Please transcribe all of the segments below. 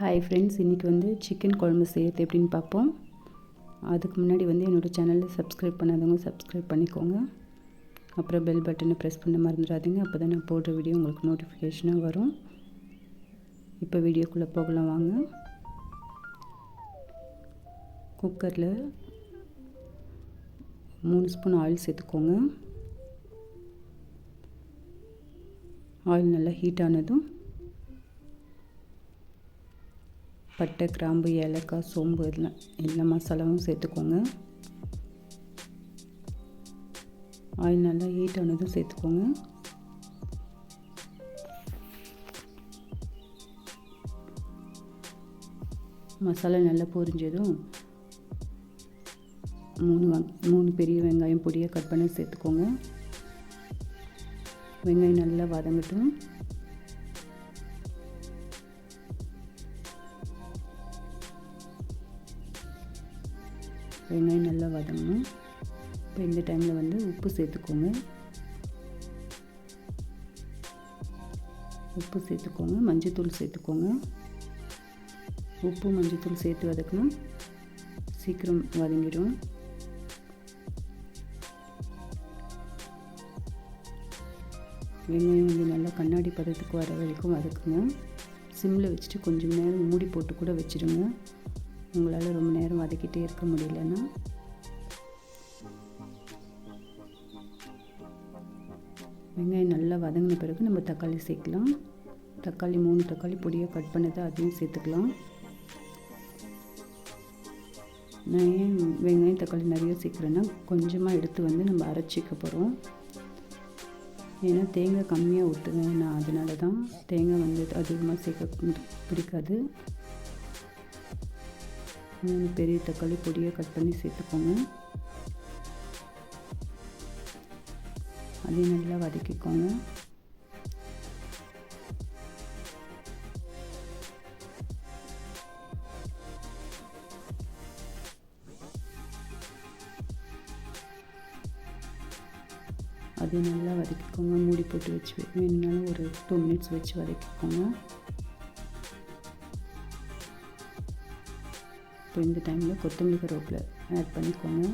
Hi friends இன்றைக்கி வந்து chicken குழம்பு செய்கிறது எப்படின்னு பார்ப்போம். அதுக்கு முன்னாடி வந்து என்னோடய சேனலை சப்ஸ்கிரைப் பண்ணாதவங்க சப்ஸ்கிரைப் பண்ணிக்கோங்க. அப்புறம் பெல் பட்டனை ப்ரெஸ் பண்ண மறந்துடாதீங்க. அப்போ தான் நான் போடுற வீடியோ உங்களுக்கு நோட்டிஃபிகேஷனாக வரும். இப்போ வீடியோக்குள்ளே போகலாம் வாங்க. குக்கரில் மூணு ஸ்பூன் ஆயில் சேர்த்துக்கோங்க. ஆயில் நல்லா ஹீட் ஆனதும் பட்டை கிராம்பு ஏலக்காய் சோம்பு எல்லாம் எல்லா மசாலாவும் சேர்த்துக்கோங்க. ஆயில் நல்லா ஹீட் ஆனதும் சேர்த்துக்கோங்க. மசாலா நல்லா பொரிஞ்சதும் மூணு வங் மூணு பெரிய வெங்காயம் பொடியாக கட் பண்ணி சேர்த்துக்கோங்க. வெங்காயம் நல்லா வதங்கட்டும். வெங்காயம் நல்லா வதங்கணும். இப்போ இந்த டைமில் வந்து உப்பு சேர்த்துக்கோங்க. உப்பு சேர்த்துக்கோங்க. மஞ்சத்தூள் சேர்த்துக்கோங்க. உப்பு மஞ்சத்தூள் சேர்த்து வதக்கணும். சீக்கிரம் வதங்கிடும். வெங்காயம் வந்து நல்லா கண்ணாடி பதத்துக்கு வர வரைக்கும் வதக்குங்க. சிம்மில் வச்சுட்டு கொஞ்சம் நேரம் மூடி போட்டு கூட வச்சுடுங்க உங்களால் ரொம்ப நேரம் வதக்கிட்டே இருக்க முடியலன்னா? வெங்காயம் நல்லா வதங்கின பிறகு நம்ம தக்காளி சேர்க்கலாம். தக்காளி மூணு தக்காளி பொடியாக கட் பண்ணதை அதையும் சேர்த்துக்கலாம். நான் ஏன் வெங்காயம் தக்காளி நிறைய சேர்க்குறேன்னா கொஞ்சமாக எடுத்து வந்து நம்ம அரைச்சிக்க போகிறோம் ஏன்னா தேங்காய் கம்மியாக ஊற்றுவேன் நான். அதனால தான் தேங்காய் வந்து அதிகமாக சேர்க்க பிடிக்காது. மூணு பெரிய தக்காளி பொடியை கட் பண்ணி சேர்த்துக்கோங்க. அதையும் நல்லா வதக்கிக்கோங்க. அதையும் நல்லா வதக்கிக்கோங்க. மூடி போட்டு வச்சு வேணுனாலும் ஒரு டூ மினிட்ஸ் வச்சு வதக்கிக்கோங்க. இப்போ இந்த டைமில் கொத்தமல்லி கருவேப்பில் ஆட் பண்ணிக்கோங்க.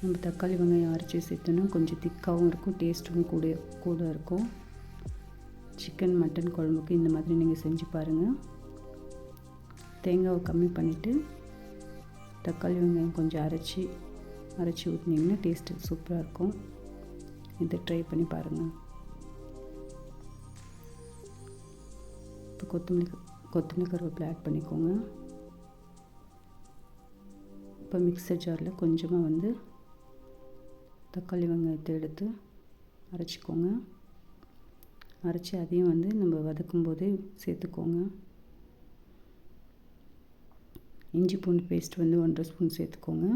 நம்ம தக்காளி வெங்காயம் அரைச்சி சேர்த்தோன்னா கொஞ்சம் திக்காகவும் இருக்கும் டேஸ்ட்டும் கூட கூட இருக்கும். சிக்கன் மட்டன் குழம்புக்கு இந்த மாதிரி நீங்கள் செஞ்சு பாருங்கள் தேங்காவை கம்மி பண்ணிவிட்டு தக்காளி வெங்காயம் கொஞ்சம் அரைச்சி அரைச்சி ஊற்றினீங்கன்னா டேஸ்ட்டு சூப்பராக இருக்கும். இதை ட்ரை பண்ணி பாருங்கள் இப்போ கொத்தமல்லி கொத்தமல்லி கருவேப்பிலை ஆட் பண்ணிக்கோங்க. இப்போ மிக்சர் ஜாரில் கொஞ்சமாக வந்து தக்காளி வெங்காயத்தை எடுத்து அரைச்சிக்கோங்க. அரைச்சி அதையும் வந்து நம்ம வதக்கும் போதே சேர்த்துக்கோங்க. இஞ்சி பூண்டு பேஸ்ட் வந்து ஒன்றரை ஸ்பூன் சேர்த்துக்கோங்க.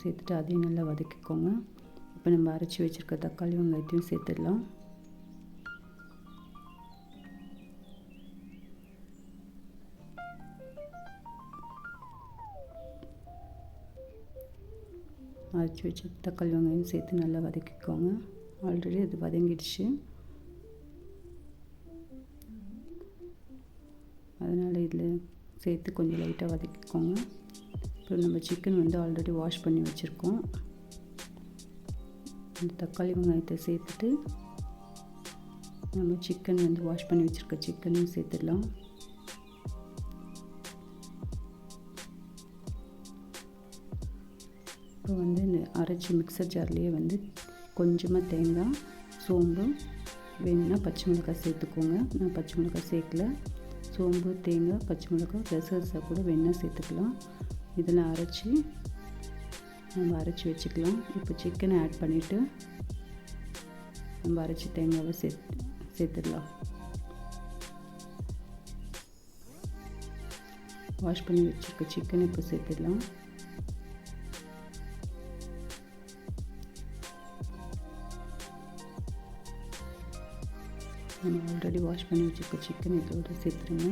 சேர்த்துட்டு அதையும் நல்லா வதக்கிக்கோங்க. இப்போ நம்ம அரைச்சி வச்சுருக்க தக்காளி வெங்காயத்தையும் சேர்த்துடலாம். அரைச்சி வச்ச தக்காளி வெங்காயம் சேர்த்து நல்லா வதக்கிக்கோங்க. ஆல்ரெடி அது வதங்கிடுச்சு. அதனால் இதில் சேர்த்து கொஞ்சம் லைட்டாக வதக்கிக்கோங்க. இப்போ நம்ம சிக்கன் வந்து ஆல்ரெடி வாஷ் பண்ணி வச்சுருக்கோம். இந்த தக்காளி வெங்காயத்தை சேர்த்துட்டு நம்ம சிக்கன் வந்து வாஷ் பண்ணி வச்சுருக்க சிக்கனையும் சேர்த்துடலாம். இப்போ வந்து இந்த அரைச்சி மிக்சர் ஜார்லேயே வந்து கொஞ்சமாக தேங்காய் சோம்பு வேணும்னா பச்சை மிளகாய் சேர்த்துக்கோங்க. நான் பச்சை மிளகாய் சேர்க்கல. சோம்பு தேங்காய் பச்சை மிளகாய் ரசரசா கூட வேணால் சேர்த்துக்கலாம். இதெல்லாம் அரைச்சி நம்ம அரைச்சி வச்சுக்கலாம். இப்போ சிக்கனை ஆட் பண்ணிவிட்டு நம்ம அரைச்சி தேங்காவை சேர்த்து சேர்த்துடலாம். வாஷ் பண்ணி வச்சுருக்க சிக்கனை இப்போ சேர்த்துடலாம். நம்ம ஆல்ரெடி வாஷ் பண்ணி வச்சுருக்க சிக்கன் இதோட சேர்த்துருங்க.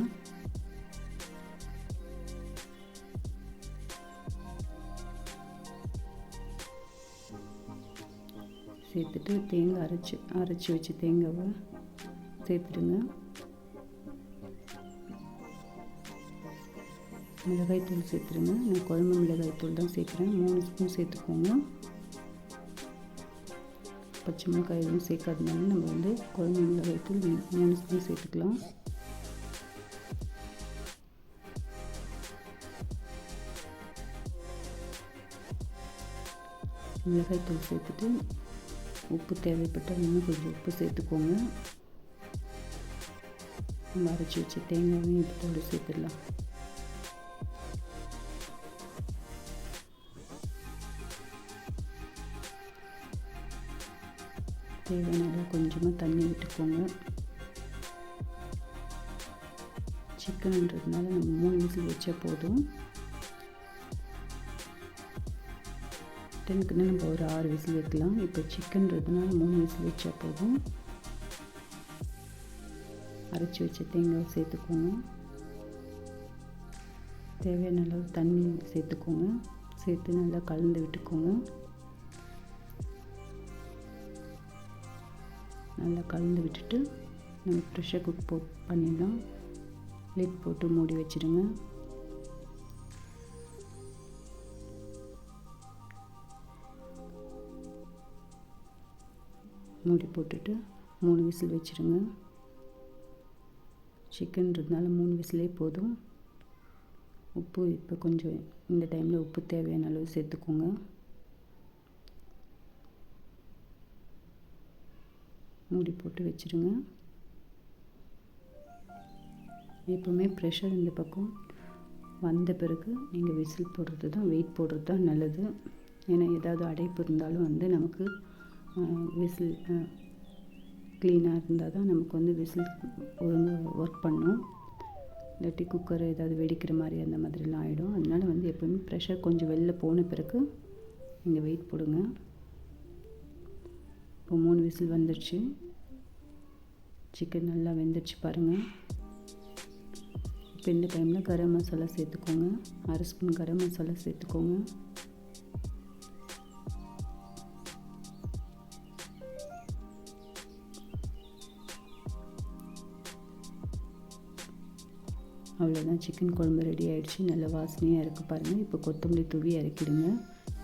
சேர்த்துட்டு தேங்காய் அரைச்சி அரைச்சி வச்சு தேங்காவை சேர்த்துடுங்க. மிளகாய் தூள் சேர்த்துருங்க நான் குழம்பு மிளகாய் தூள் தான் சேர்க்குறேன். மூணு ஸ்பூன் சேர்த்துக்கோங்க. பச்சை மிளகாய் எதுவும் சேர்க்காதனால நம்ம வந்து குழம்பு மிளகாய் தூள் மூணு ஸ்பூன் சேர்த்துக்கலாம். மிளகாய் தூள் சேர்த்துட்டு உப்பு தேவைப்பட்டால் இன்னும் கொஞ்சம் உப்பு சேர்த்துக்கோங்க. நம்ம அரைச்சி வச்சு தேங்காயும் இதோடு சேர்த்துடலாம். தேவையான கொஞ்சமாக தண்ணி விட்டுக்கோங்க. சிக்கன்ன்றதுனால நம்ம மூணு விசில் வச்சா போதும். மட்டனுக்குன்னு நம்ம ஒரு ஆறு விசில் வைக்கலாம் இப்போ சிக்கன்றதுனால மூணு விசில் வச்சா போதும். அரைச்சி வச்ச தேங்காய் சேர்த்துக்கோங்க. தேவையான அளவு தண்ணி சேர்த்துக்கோங்க. சேர்த்து நல்லா கலந்து விட்டுக்கோங்க. நல்லா கலந்து விட்டுட்டு நம்ம ப்ரெஷர் குக் போ பண்ணிடலாம். லிட் போட்டு மூடி வச்சுடுங்க. மூடி போட்டுட்டு மூணு விசில் வச்சுருங்க. சிக்கன்றதுனால மூணு விசிலே போதும். உப்பு இப்போ கொஞ்சம் இந்த டைமில் உப்பு தேவையான அளவு சேர்த்துக்கோங்க. மூடி போட்டு வச்சுருங்க. எப்போவுமே ப்ரெஷர் இந்த பக்கம் வந்த பிறகு நீங்கள் விசில் போடுறது தான் வெயிட் போடுறது தான் நல்லது. ஏன்னா ஏதாவது அடைப்பு இருந்தாலும் வந்து நமக்கு விசில் க்ளீனாக இருந்தால் தான் நமக்கு வந்து விசில் ஒழுங்காக ஒர்க் பண்ணும். இல்லாட்டி குக்கர் ஏதாவது வெடிக்கிற மாதிரி அந்த மாதிரிலாம் ஆகிடும் அதனால் வந்து எப்போவுமே ப்ரெஷர் கொஞ்சம் வெளில போன பிறகு நீங்கள் வெயிட் போடுங்க. இப்போ மூணு விசில் வந்துடுச்சு சிக்கன் நல்லா வெந்துடுச்சு பாருங்கள் இப்போ இந்த டைமில் கரம் மசாலா சேர்த்துக்கோங்க. அரை ஸ்பூன் கரம் மசாலா சேர்த்துக்கோங்க. அவ்வளோதான் சிக்கன் குழம்பு ரெடி ஆகிடுச்சு நல்ல வாசனையாக இருக்குது பாருங்கள் இப்போ கொத்தமல்லி தூவி இறக்கிடுங்க.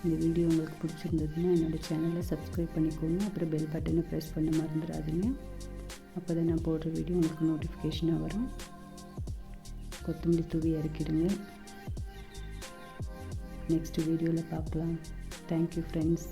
இந்த வீடியோ உங்களுக்கு பிடிச்சிருந்ததுன்னா என்னோடய சேனலை சப்ஸ்கிரைப் பண்ணிக்கோங்க. அப்புறம் பெல் பட்டனை ப்ரெஸ் பண்ண மறந்துடாதீங்க. அப்போ தான் நான் போடுற வீடியோ உங்களுக்கு நோட்டிஃபிகேஷனாக வரும். கொத்தமல்லி தூவி இறக்கிடுங்க. நெக்ஸ்ட் வீடியோவில் பார்க்கலாம். Thank you friends